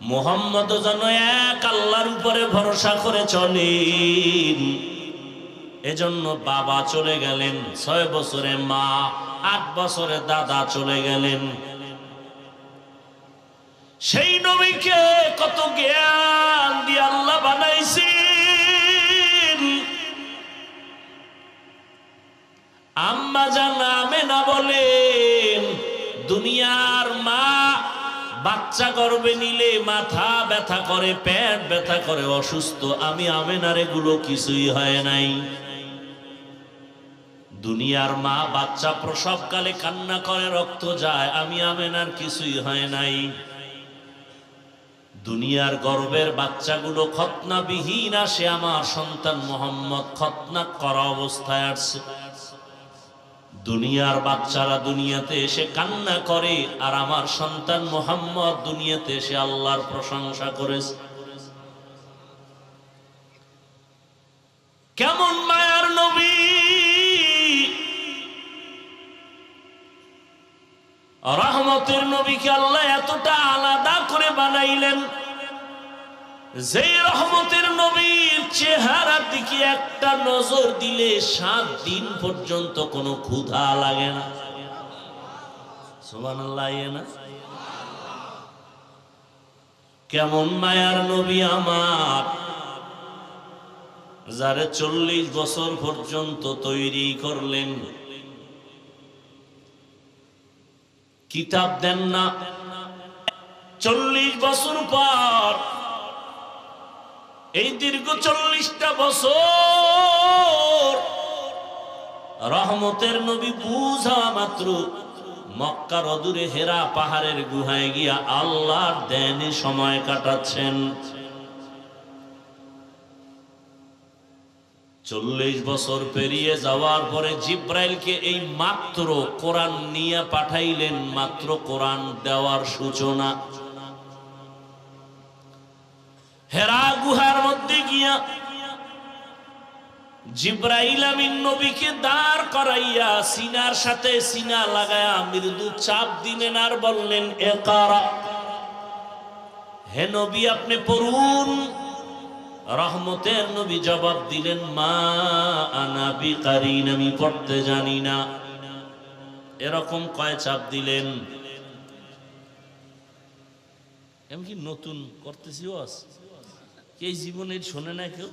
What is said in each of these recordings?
মোহাম্মদ যেন এক আল্লাহর উপরে ভরসা করে চলেন। এজন্য বাবা চলে গেলেন, ছয় বছরে মা, আট বছরে দাদা চলে গেলেন। সেই নবীকে কত জ্ঞান দিয়ে আল্লাহ বানাইছেন। আম্মা জানা মেনা বলেন, দুনিয়ার বাচ্চা গর্বে নিলে মাথা ব্যথা করে, পেট ব্যথা করে, অসুস্থ। আমি আমেনার এগুলো কিছুই হয় নাই। দুনিয়ার মা বাচ্চা প্রসবকালে কান্না করে, রক্ত যায়। আমি আমেনার কিছুই হয় নাই। দুনিয়ার গর্বের বাচ্চাগুলো খতনা বিহীন আসে। আমার সন্তান মোহাম্মদ খতনা করা অবস্থায় আসছে দুনিয়ার বাচ্চারা দুনিয়াতে এসে কান্না করে, আর আমার সন্তান মোহাম্মদ দুনিয়াতে এসে আল্লাহর প্রশংসা করেছে। কেমন মায়ার নবী? রহমতের নবীকে আল্লাহ এতটা আলাদা করে বানাইলেন যে রহমতের নবীর চেহারার দিকে একটা নজর দিলে সাত দিন পর্যন্ত কোনো ক্ষুধা লাগে না। না? কেমন মায়ার নবী আমার, যারে চল্লিশ বছর পর্যন্ত তৈরি করলেন। কিতাব দেন না, চল্লিশ বছর পর এই দীর্ঘ চল্লিশটা বছর রহমতের নবী বুঝা মাত্র মক্কার অদূরে হেরা পাহাড়ের গুহায় গিয়া আল্লাহর দেনে সময় কাটাচ্ছেন। চল্লিশ বছর পেরিয়ে যাওয়ার পরে জিব্রাইলকে এই মাত্র কোরআন নিয়ে পাঠাইলেন, মাত্র কোরআন দেওয়ার সূচনা। হেরা গুহার মধ্যে গিয়া জিব্রাইল আমিন নবীকে দাঁড় করাইয়া সিনার সাথে সিনা লাগায়া মৃদু চাপ দিলেন আর বললেন, এ কারা? হে নবী, আপনি পড়ুন। রহমতের নবী জবাব দিলেন, মা আনাবি কারিন আমি পড়তে জানি না। এরকম কয় চাপ দিলেন। এমন কি নতুন করতেছি এই জীবনে শোনে না কেউ?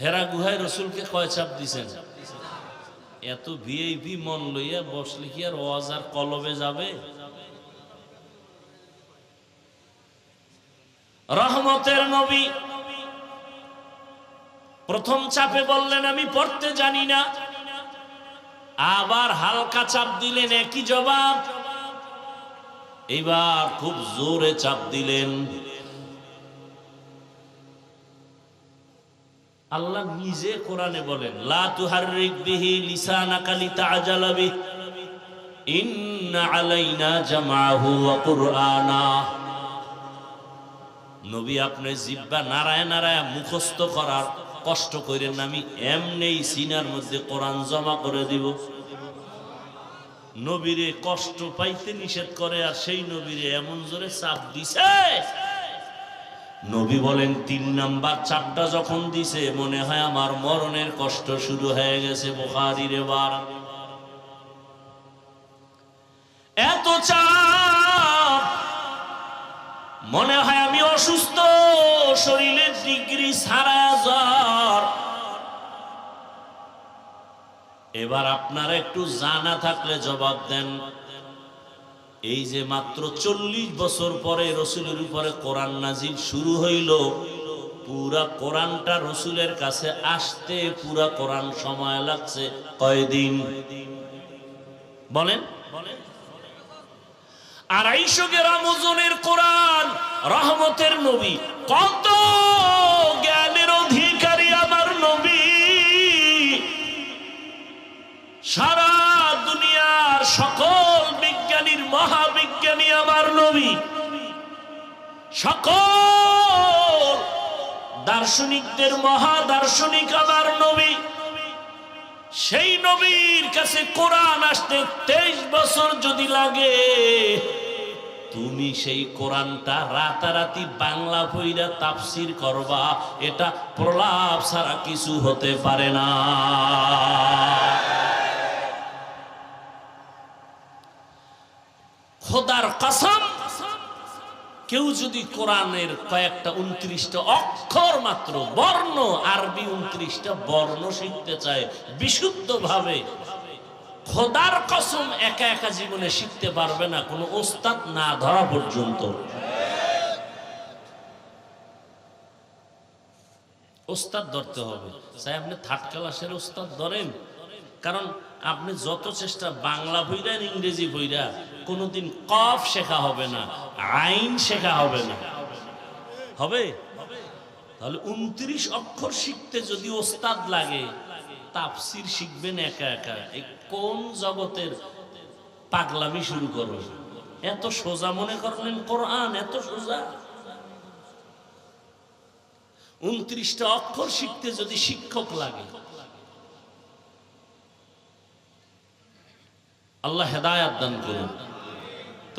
হেরা গুহায় রসুলকে কয় চাপ দিছেন। এত ভিআইপি মন লইয়া বসলে কি আর ওয়াজ আর কলবে যাবে? রহমতের নবী প্রথম চাপে বললেন, আমি পড়তে জানি না। আবার হালকা চাপ দিলেন, একই জবাব। এইবার খুব জোরে চাপ দিলেন। আল্লাহ নিজে কোরআনে বলেন, লা তুহাররিক বিহি লিসানাকা লিতাআজালা বিহি। আলাইনা জামাহু ওয়া কুরআনা। নবী আপনি জিব্বা নারায় নারায় করার কষ্ট করেন, আমি এমনি সিনার মধ্যে কোরআন জমা করে দিব। নবীরে কষ্ট পাইতে নিষেধ করে, আর সেই নবীরে এমন জোরে চাপ দিছে নবী বলেন, তিন নাম্বার চাপটা যখন দিছে, মনে হয় আমার মরণের কষ্ট শুরু হয়ে গেছে বোখারির এবার এত চাপ, মনে হয় আমি অসুস্থ শরীরের ডিগ্রি সারা জ্বর। এবার আপনারা একটু জানা থাকলে জবাব দেন। এই যে মাত্র চল্লিশ বছর পরে রসুলের উপরে কোরআন নাজিল শুরু হইল, পুরা কোরআনটা রসুলের কাছে আসতে পুরা কোরআন সময় লাগছে কয়দিন? বলেন। আড়াইশো গ্রাম ওজনের কোরআন, রহমতের নবী। কত জ্ঞানের অধিকারী আমার নবী। সারা আমার নবী। সকল দার্শনিকদের মহা দার্শনিক আমার নবী। সেই নবীর কাছে কোরআন আসতে তেইশ বছর যদি লাগে, তুমি সেই কোরআনটা রাতারাতি বাংলা বইরা তাফসির করবা। এটা প্রলাপ ছাড়া কিছু হতে পারে না। খোদার কসম, কেউ যদি কোরআনের কয়েকটা উনত্রিশটা অক্ষর মাত্র বর্ণ, আরবি উনত্রিশটা বর্ণ শিখতে চায় বিশুদ্ধ ভাবে খোদার কসম একা একা জীবনে শিখতে পারবে না, কোনো ওস্তাদ না ধরা পর্যন্ত। ওস্তাদ ধরতে হবে। চাই আপনি থার্ড ক্লাসের ওস্তাদ ধরেন। কারণ আপনি যত চেষ্টা বাংলা বইরা আর ইংরেজি বইরা কোনোদিন কফ শেখা হবে না, আইন শেখা হবে না। হবে? তাহলে উনত্রিশ অক্ষর শিখতে যদি ওস্তাদ লাগে, তাফসির শিখবেন একা একা। এই কোন জগতের পাগলামি শুরু করো এত সোজা মনে করলেন কোরআন, এত সোজা। উনত্রিশটা অক্ষর শিখতে যদি শিক্ষক লাগে, আল্লাহ হেদায়াত দান করুন।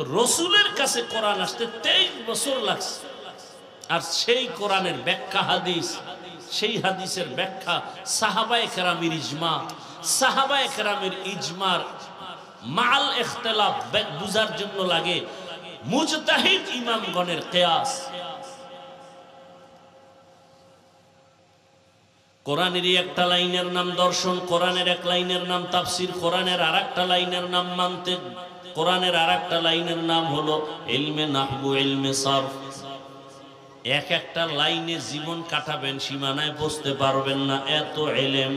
তো রসুলের কাছে কোরআন আসতে তেইশ বছর লাগছে। আর সেই কোরআনের ব্যাখ্যা হাদিস, সেই হাদিসের ব্যাখ্যা সাহাবায়ে কেরামের ইজমা, সাহাবায়ে কেরামের ইজমার মাল ইখতিলাফ বে- বুঝার জন্য লাগে মুজতাহিদ ইমামগণের কেয়াস। কোরআনেরই একটা লাইনের নাম দর্শন, কোরআনের এক লাইনের নাম তাফসির, কোরআনের আর একটা লাইনের নাম মানতে কোরআনের আর একটা লাইনের নাম হলো এলমে নাহবু এলমে সারফ। এক একটা লাইনে জীবন কাটাবেন, সীমানায় বসতে পারবেন না, এত এলেম।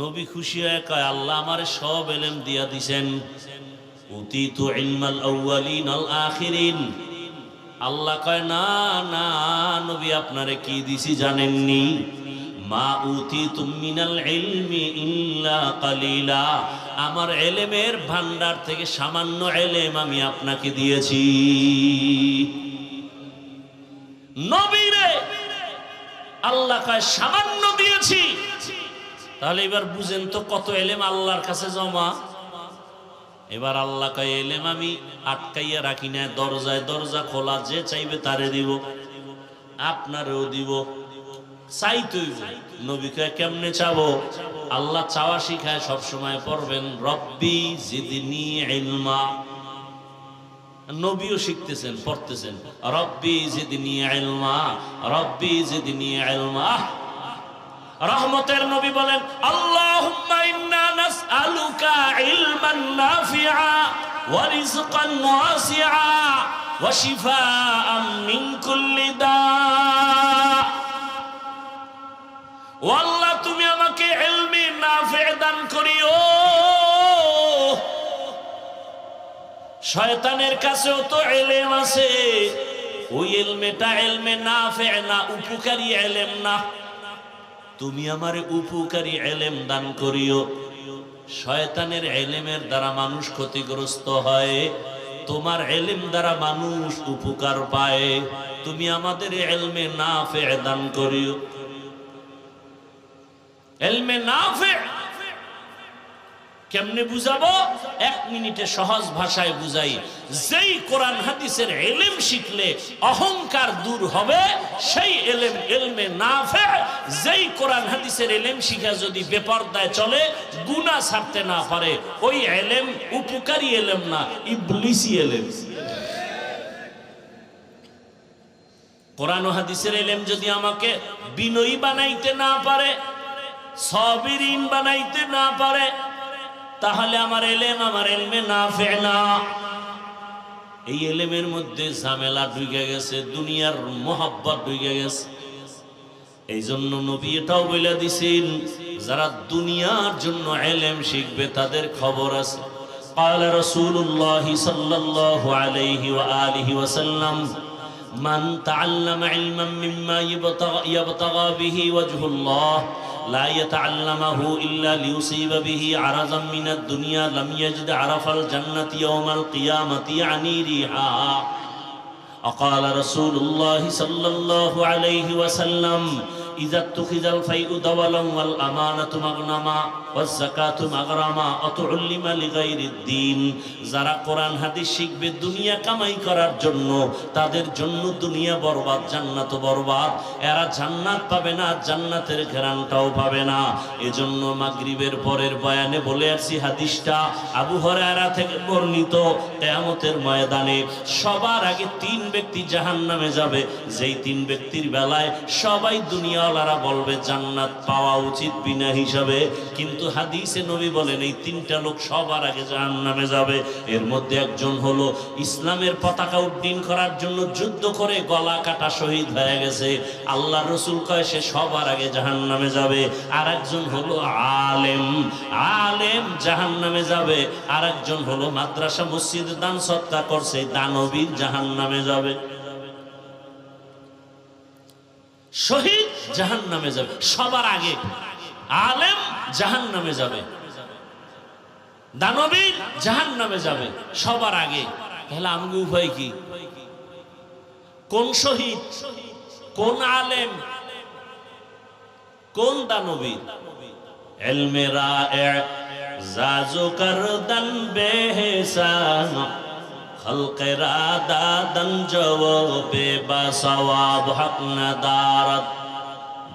নবী খুশি হয়ে কয়, আল্লাহ আমার সব এলেম দিয়া দিছেন। ইলমাল আল আখিরিন। আল্লাহ কয়, না না, নবী আপনারে কি দিছি জানেননি। মা উতি তুমিনাল ইলমি ইল্লা কালিলা। আমার এলেমের ভান্ডার থেকে সামান্য এলেম আমি আপনাকে দিয়েছি। আল্লাহ সামান্য দিয়েছি। তাহলে এবার বুঝেন তো কত এলেম আল্লাহর কাছে জমা। এবার আল্লাহ কয়, এলেম আমি আটকাইয়া রাখি না দরজায় দরজা খোলা, যে চাইবে তারে দিব, আপনারেও দিব, চাইতই নবী কয়, কেমনে চাবো? আল্লাহ চাওয়া শিখায় সব সময় পড়বেন, রব্বি জিদনি ইলমা। নবীও শিখতেছেন, পড়তেছেন, রব্বি জিদনি ইলমা, রব্বি জিদনি ইলমা। রহমতের নবী বলেন, আল্লাহুম্মা ইন্না নাসআলুকা ইলমান নাফিআ ওয়া রিজকান ওয়াসিআ ওয়া শিফাআম মিন কুল্লি দা। ও আল্লাহ, তুমি আমাকে ইলমি দান করিও। শয়তানের কাছেও তো এলেম আছে। ওই এলমেটা এলমে না উপকারী এলেম না। তুমি আমারে উপকারী এলেম দান করিও। শয়তানের এলেমের দ্বারা মানুষ ক্ষতিগ্রস্ত হয়। তোমার এলেম দ্বারা মানুষ উপকার পায়। তুমি আমাদের এলমে না ফে দান করিও। এলমে না ফে কেমনে বুঝাবো? এক মিনিটে সহজ ভাষায় বুঝাই। যেই কোরআন হাদিসের এলেম শিখলে অহংকার দূর হবে, সেই এলেম এলমে না যেই কোরআন হাদিসের এলেম শিখা যদি বেপরদায় চলে, গুনাহ ছাড়তে না পারে। ওই এলেম উপকারী এলেম না, ইবলিসি এলেম। কোরআন হাদিসের এলেম যদি আমাকে বিনয়ী বানাইতে না পারে সবিরিন বানাইতে না পারে তাহলে আমার এলেম আমার এলমে না ফেনা এই এলেমের মধ্যে ঝামেলা ঢুকে গেছে দুনিয়ার মোহাব্বত ঢুকে গেছে এই জন্য নবী এটাও বলে দিছেন যারা দুনিয়ার জন্য এলেম শিখবে তাদের খবর আছে قال رسول الله صلى الله عليه وآله وسلم من تعلم علما مما يبتغى, يبتغى به وجه الله لا يتعلمه إلا ليصيب به عرضا من الدنيا لم يجد عرف الجنة يوم القيامة يعني ريحها وقال رسول الله صلى الله عليه وسلم إذا اتخذ الفيء دولا والأمانة مغنما ওয়াজ-যাকাতু মাগরামা অতুল্লিমা লিগাইরিদ দ্বীন যারা কোরআন, হাদিস শিখবে দুনিয়া কামাই করার জন্য, তাদের জন্য দুনিয়া বরবাদ, জান্নাত বরবাদ। এরা জান্নাত পাবে না, জান্নাতের ঘেরানটাও পাবে না। এজন্য মাগরিবের পরের বয়ানে বলে আসছি হাদিসটা আবু হরায়রা থেকে বর্ণিত। কেয়ামতের ময়দানে সবার আগে তিন ব্যক্তি জাহান্নামে যাবে। যেই তিন ব্যক্তির বেলায় সবাই দুনিয়াওয়ালারা বলবে, জান্নাত পাওয়া উচিত বিনা হিসাবে। কিন্তু হাদিসে নবী বলেন, এই তিনটা লোক সবার আগে জাহান্নামে যাবে। এর মধ্যে একজন হলো ইসলামের পতাকা উড্ডীন করার জন্য যুদ্ধ করে গলা কাটা শহীদ হয়ে গেছে। আল্লাহ রসুল কয়, সে সবার আগে জাহান্নামে যাবে। আর একজন হলো আলেম আলেম জাহান্নামে যাবে। আর একজন হলো মাদ্রাসা মসজিদ দান সৎকার করছে, দানবীর জাহান্নামে যাবে। শহীদ জাহান নামে যাবে। সবার আগে আলেম জাহান নামে যাবে দানবীর জাহান নামে যাবে সবার আগে তাহলে আমগু উভয় কি কোন শহীদ কোন আলেম কোন দানবীর এলমে রায়ে জাজু করদন বেহসান خلق را دادن جواب بسواب حق ندارد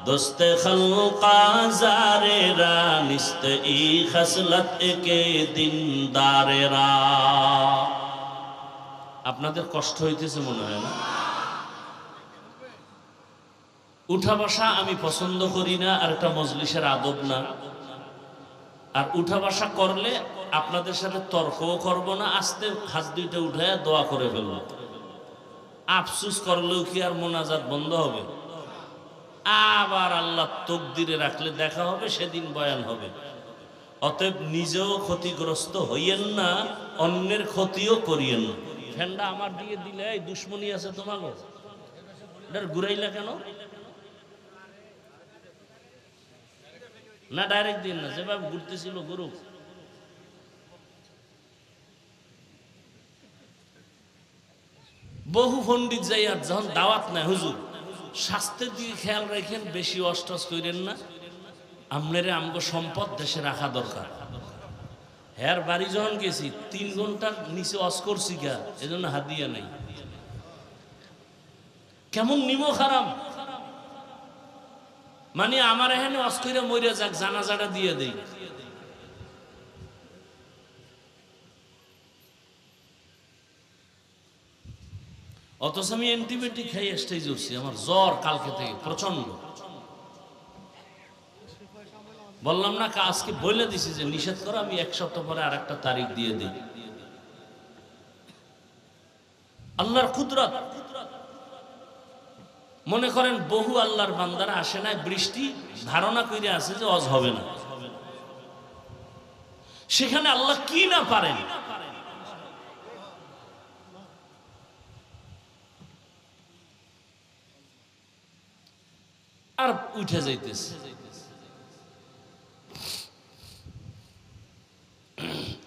دوست خلقا زار را نست ای خسلت کے দিনদার রা আপনাদের কষ্ট হইতেছে মনে হয় না উঠা বসা আমি পছন্দ করি না আর একটা মজলিসের আদব না আর উঠা বসা করলে আপনাদের সাথে তর্কও করব না আস্তে হাত দুইটা উঠায় দোয়া করে ফেলবো আফসুস করলেও কি আর মোনাজাত বন্ধ হবে আবার আল্লাহ তকদিরে রাখলে দেখা হবে, সেদিন বয়ান হবে। অতএব নিজেও ক্ষতিগ্রস্ত হইয়েন না, অন্যের ক্ষতিও করিয়েন না। আমার দিয়ে দিলে, এই দুশ্মনী আছে তোমাকে এটার ঘুরাইলা কেন? না ডাইরেক্ট দিন না, যেভাবে ঘুরতেছিল গুরু বহু পণ্ডিত যাই আর যখন দাওয়াত নাই হুজুর স্বাস্থ্যের দিকে খেয়াল রাখেন, বেশি অষ্টস করেন না। আপনারে আমগো সম্পদ দেশে রাখা দরকার। হ্যার বাড়ি যখন গেছি, তিন ঘণ্টার নিচে অস্কর গা, এজন্য হাদিয়া নাই। কেমন নিমো খারাপ। মানে আমার এখানে অস্কইরা মরিয়া যাক, জানাজাটা দিয়ে দেই। অথচ আমি অ্যান্টিবায়োটিক খাই স্টেজ উঠছি। আমার জ্বর কালকে থেকে প্রচণ্ড বললাম, না আজকে বলে দিছি যে নিষেধ করো, আমি এক সপ্তাহ পরে আর একটা তারিখ দিয়ে দিই। আল্লাহর কুদরত। মনে করেন, বহু আল্লাহর বান্দারা আসে না বৃষ্টি ধারণা করে আছে যে অজ হবে না। সেখানে আল্লাহ কি না পারেন? আর উঠে যাইতেছে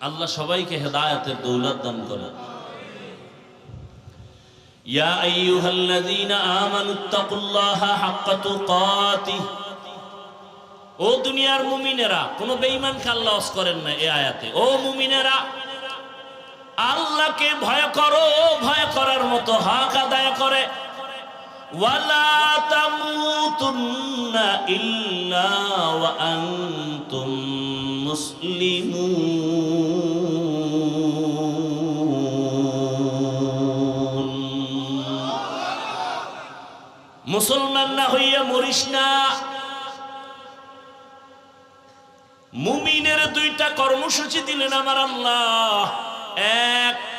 আল্লাহ সবাইকে হেদায়তের দৌলত দান করে يا أيها الذين آمنوا اتقوا الله حق تقاته ও দুনিয়ার মুমিনেরা কোন বেঈমানকে আল্লাহ ওয়াস করেন না এই আয়াতে ও মুমিনেরা আল্লাহকে ভয় করো ভয় করার মতো হক আদায় করে মুসলিমুন না হইয়া মরিস না। মুমিনের দুইটা কর্মসূচি দিলেন আমার আল্লাহ। এক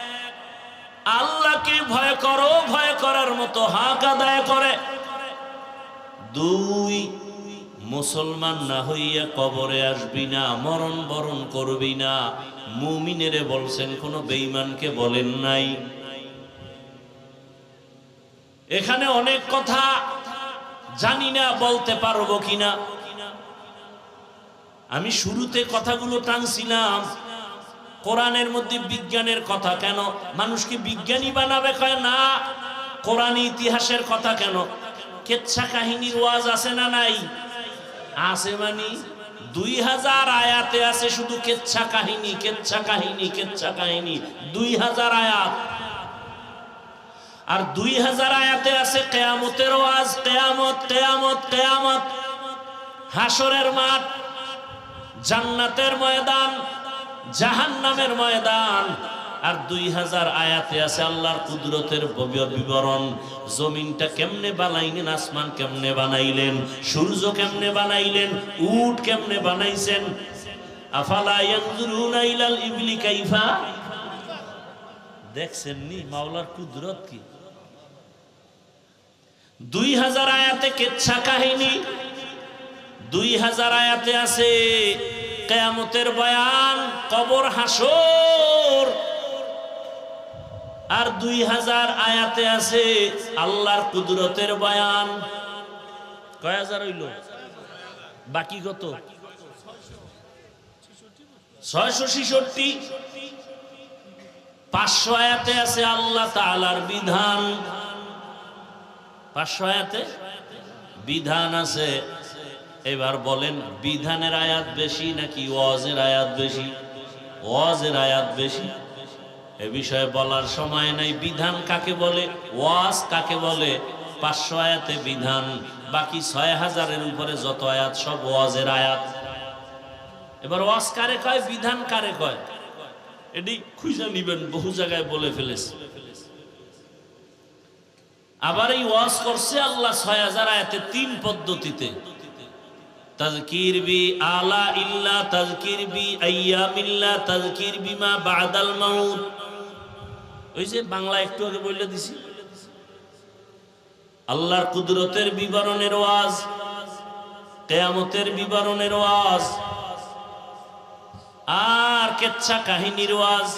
ভয় করো, ভয় করার মতো হাক আদায় করে। দুই, মুসলমান না হইয়া কবরে আসবি না, মরণ বরণ করবি না। মুমিনেরে বলছেন, কোনো বেঈমানকে বলেন নাই। এখানে অনেক কথা জানি না, বলতে পারব কিনা। আমি শুরুতে কথাগুলো টানছিলাম। কোরআনের মধ্যে বিজ্ঞানের কথা কেন? মানুষকে বিজ্ঞানী বানাবে কয় না? কোরআন ইতিহাসের কথা কেন? কেচ্ছা কাহিনীর ওয়াজ আছে না নাই? আছে মানি, দুই হাজার আয়াতে আছে শুধু কেচ্ছা কাহিনী কেচ্ছা কাহিনী কেচ্ছা কাহিনী, দুই হাজার আয়াত। আর দুই হাজার আয়াতে আছে কেয়ামতের ওয়াজ, কেয়ামত কেয়ামত কেয়ামত। হাসরের মাঠ, জান্নাতের ময়দান জাহান্নামের ময়দান। আর দুই হাজার আয়াতে আছে আল্লাহর কুদরতের বিবরণ। জমিনটা কেমনে বানাইলেন, আসমান কেমনে বানাইলেন, সূর্য কেমনে বানাইলেন, উট কেমনে বানাইছেন? আফালা ইয়ানজুরুনা ইলাল ইবলি কাইফা? দেখছেন নি, মাওলার কুদরত কি? দুই হাজার আয়াতে কেচ্ছা কাহিনী। দুই হাজার আয়াতে আছে কেয়ামতের বয়ান, কবর হাসর। আর দুই হাজার আয়াতে আছে আল্লাহর কুদরতের বয়ান। কয় হাজার হইল? বাকি কত? ছয়শো ছিষট্টি। পাঁচশো আয়াতে আছে আল্লাহ তালার বিধান। পাঁচশো আয়াতে বিধান আছে এবার বলেন, বিধানের আয়াত বেশি নাকি ওয়াজের আয়াত বেশি? ওয়াজের আয়াত বেশি। এ বিষয়ে বলার সময় নাই, বিধান কাকে বলে? ওয়াজ কাকে বলে? পাঁচশো আয়াতে বিধান, বাকি ছয় হাজারের উপরে যত আয়াত, সব ওয়াজের আয়াত। এবার ওয়াজ কারে কয়, বিধান কারে কয়? এটি খুঁজে নিবেন, বহু জায়গায় বলে ফেলেছে। আবার এই ওয়াজ করছে আল্লাহ ছয় হাজার আয়াতে তিন পদ্ধতিতে। তাজকির বি আলা ইল্লা, তাজকির বি আইয়ামিল্লা, তাজকির বিমা বাদাল মাউত। ওই যে বাংলা একটু আগে বলে দিছি। আল্লাহর কুদরতের বিবরণের ওয়াজ, কেয়ামতের বিবরণের ওয়াজ, আর কেচ্ছা কাহিনীর ওয়াজ।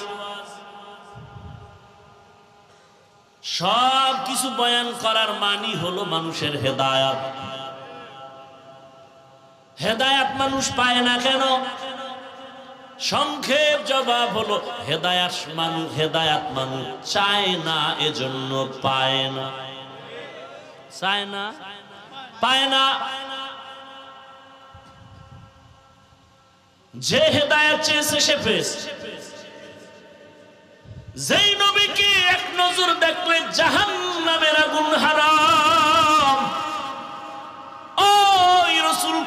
সব কিছু বয়ান করার মানি হলো মানুষের হেদায়াত। হেদায়াত মানুষ পায় না কেন? সংক্ষেপ জবাব হলো, হেদায়াত মানুষ হেদায়াত মানুষ চায় না, এজন্য পায় না। চায় না? পায় না? যে হেদায়াত চেয়েছে, সে পেয়েছে। যেই নবীকে এক নজর দেখলে জাহান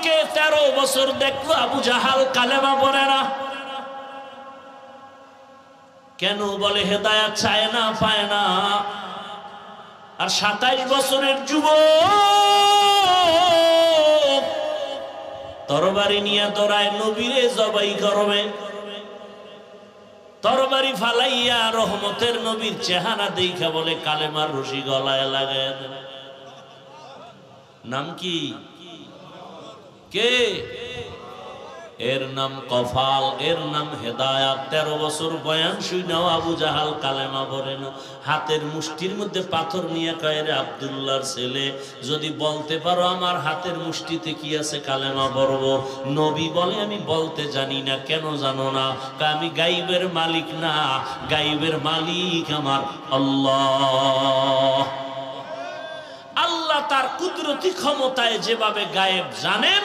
রসুলকে তেরো বছর দেখল আবু জাহাল, কালেমা পড়ে না। কেন বলে, হেদায়াত চায় না, পায় না। আর সাতাইশ বছরের যুব তরবারি নিয়ে তোরায় নবীরে জবাই করবে। তরবারি ফালাইয়া রহমতের নবীর চেহারা দেখা বলে, কালেমার রশি গলায় লাগায় নাম কি? কে? এর নাম কফাল, এর নাম হেদায়াত। তেরো বছর বয়ান শুই নাও, আবু জাহাল কালেমা পড়ে না। হাতের মুষ্টির মধ্যে পাথর নিয়ে কয়ে রে আবদুল্লাহর ছেলে, যদি বলতে পারো আমার হাতের মুষ্টিতে কি আছে কালেমা পড়ব নবী বলে, আমি বলতে জানি না, কেন জানো না? আমি গাইবের মালিক না, গাইবের মালিক আমার আল্লাহ। তার কুদরতি ক্ষমতায় যেভাবে গায়েব জানেন,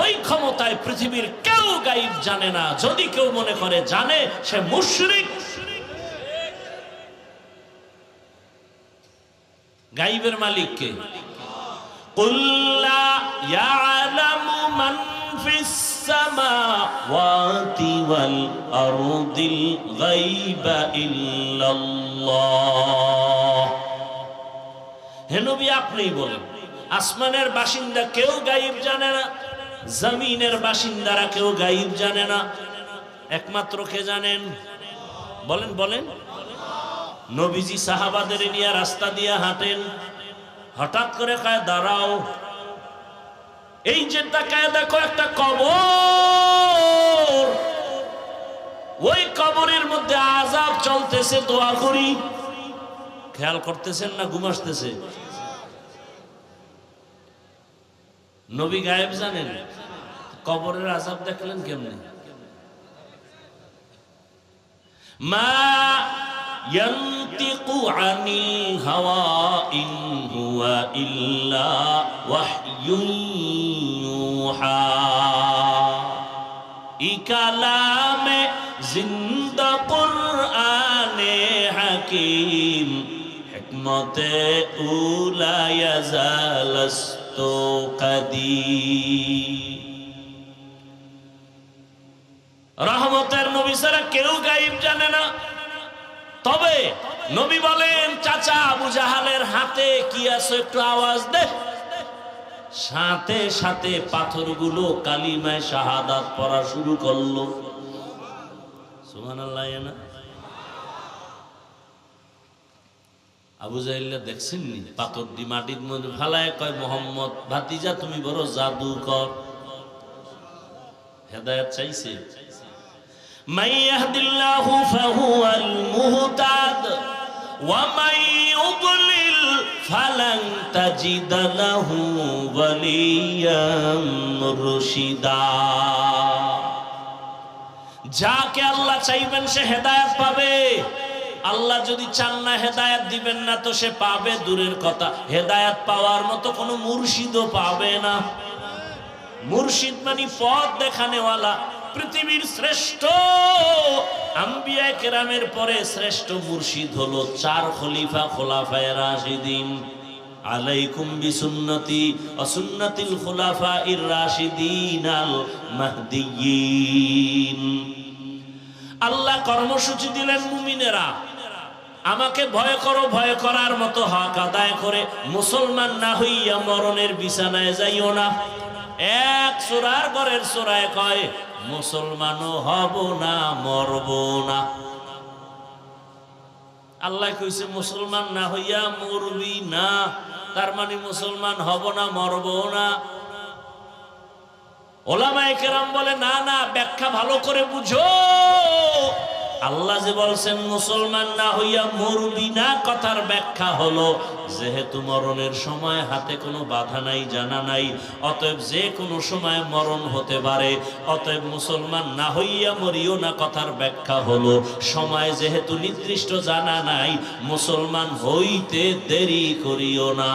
ওই ক্ষমতায় পৃথিবীর কেউ গায়েব জানে না। যদি কেউ মনে করে জানে, সে মুশরিক। গাইবের মালিককে কুল্লা ইয়ালামু মান ফিস সামাওয়াতি ওয়াল আরদিল গায়বা ইল্লাল্লাহ। হেনবি আপনি বলেন, আসমানের বাসিন্দা কেউ গাইব জানে না, জমিনের বাসিন্দারা কেউ গাইব জানে না। একমাত্র কে জানেন? বলেন বলেন। নবীজি সাহাবাদের নিয়ে রাস্তা দিয়ে হাঁটেন। হঠাৎ করে কায়, দাঁড়াও। এই যে তাকায় দেখো একটা কবর। ওই কবরের মধ্যে আজাব চলতেছে, দোয়া করি। খেয়াল করতেছেন না ঘুম আসতেছে? নবী গায়েব জানেন? কবরের আজাব দেখলেন কেমনি? মা ইয়ান্তিকু আনিল হাওয়া ইন হুয়া ইল্লা ওয়াহয়ুন ইউহা। ইকালামে জিন্দা কুরআনে হিকমতে উলায়াজালস্ত কাদি রহমতের নবী ছাড়া কেউ গাইব জানে না। তবে নবী বলেন, চাচা আবু জাহালের হাতে কি আছে একটু আওয়াজ দে। সাথে সাথে পাথরগুলো কালিমায় শাহাদাত পড়া শুরু করল। সুবহানাল্লাহ না? আবু জাহিল্লা দেখছেন নি পাথর দি মাটির মধ্যে ফালায় কয় মোহাম্মদ ভাতিজা তুমি বড় জাদু কর হেদায়ত চাইছে من يهد الله فهو المهتد ومن يضلل فلن تجد له وليا مرشدا যাকে আল্লাহ চাইবেন সে হেদায়েত পাবে আল্লাহ যদি চান না হেদায়েত দিবেন না, তো সে পাবে দূরের কথা। হেদায়াত পাওয়ার মতো কোনো মুর্শিদও পাবে না। মুর্শিদ মানে পথ দেখানেওয়ালা, পৃথিবীর শ্রেষ্ঠ। আম্বিয়া কেরামের পরে শ্রেষ্ঠ মুর্শিদ হলো চার খলিফা খোলাফায় রাশিদিন। আলাইকুম বিসুন্নতি, অসুন্নতিল খোলাফা ইর রাশিদিন আল মাহদিয়িন আল্লাহ কর্মসূচি দিলেন মুমিনেরা। আমাকে ভয় করো, ভয় করার মতো হক আদায় করে মুসলমান না হইয়া মরণের বিছানায় যাইও না। এক সোরার ঘরের সোরায় কয়, মুসলমানও হব না মরব না। আল্লাহ কইছে, মুসলমান না হইয়া মরবি না, তার মানে মুসলমান হব না মরব না। ওলামায়ে কেরাম বলে, না না, ব্যাখ্যা ভালো করে বুঝো। আল্লাহ যে বলছেন, মুসলমান না হইয়া মরবি না? কথার ব্যাখ্যা হলো, যেহেতু মরণের সময় হাতে কোনো বাধা নাই, জানা নাই, অতএব যে কোনো সময় মরণ হতে পারে। অতএব মুসলমান না হইয়া মরিও না? কথার ব্যাখ্যা হলো, সময় যেহেতু নির্দিষ্ট, জানা নাই, মুসলমান হইতে দেরি করিও না।